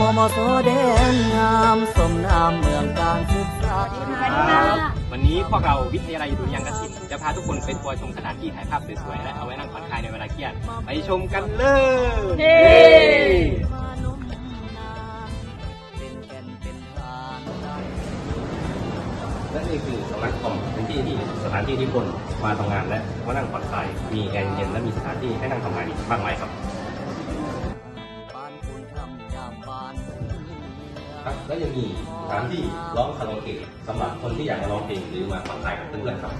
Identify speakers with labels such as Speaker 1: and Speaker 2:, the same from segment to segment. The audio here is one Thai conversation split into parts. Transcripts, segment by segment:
Speaker 1: มมสแดงงามสมนามเมืองการศึกษา
Speaker 2: วันนี้พวกเราวิทยาลัยดุริยางกศิลป์จะพาทุกคนไปทัวร์ชมสถานที่ถ่ายภาพสวยๆและเอาไว้นั่งผ่อนคลายในเวลาเครียดไปชมกันเลย
Speaker 3: เย้
Speaker 1: เป็นแก่นเป็นทางได้
Speaker 4: และนี่คือสำนักคอมเป็นที่ที่สถานที่ที่คนมาทำงานและมานั่งผ่อนคลายมีแอร์เย็นและมีสถานที่ให้นั่งทำงานอีกมากมายครับ
Speaker 1: บ้ ค
Speaker 4: รับและยังมีสถานที่ร้องคาราโอเกะสำหรับคนที่อยากมาร้องเพลงหรือมาผ่อนคลายกับเพื่อนๆครับ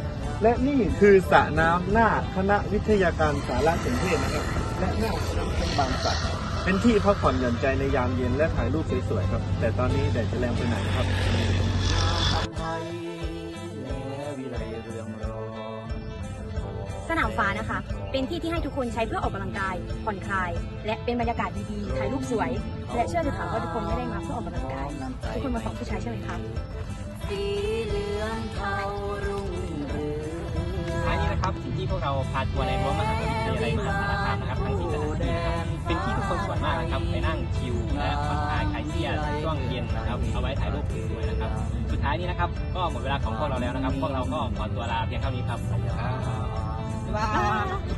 Speaker 5: และนี่คือสระน้ำหน้าคณะวิทยาการสารสนเทศนะครับ และหน้าน้ำเป็นบางสักเป็นที่พักผ่อนหย่อนใจในยามเย็นและถ่ายรูปสวยๆครับ แต่ตอนนี้แดดจะแรงไปไหนครับ
Speaker 1: ไทยและวิไลเรืองรอง
Speaker 3: สนามฟ้านะคะ เป็นที่ที่ให้ทุกคนใช้เพื่อออกกำลังกายผ่อนคลาย และเป็นบรรยากาศดีๆถ่ายรูปสวย และเชื่อเถอะค่ะว่าทุกคนไม่ได้มาเพื่อออกกำลังกาย ทุกคนมาของผู้ชายใช่ไหมคะ
Speaker 1: สีเหลืองเทารุ่งเรือง
Speaker 2: ท้ายนี้นะครับสิ่งที่พวกเราพาทัวร์ในรั้วมหาวิทยาลัยมหาสารคามนะครับทั้งสี่สถานที่นะครับเป็นที่ทุกคนส่วนมากนะครับไปนั่งชิลและผ่อนคลายคลายเครียดช่วงเย็นนะครับเอาไว้ถ่ายรูปสวยๆนะครับ สุดท้ายนี้นะครับ ก็หมดเวลาของพวกเราแล้วนะครับ พวกเราก็ขอตัวลาเพียงเท่านี้ครับบคุณครับา
Speaker 1: ย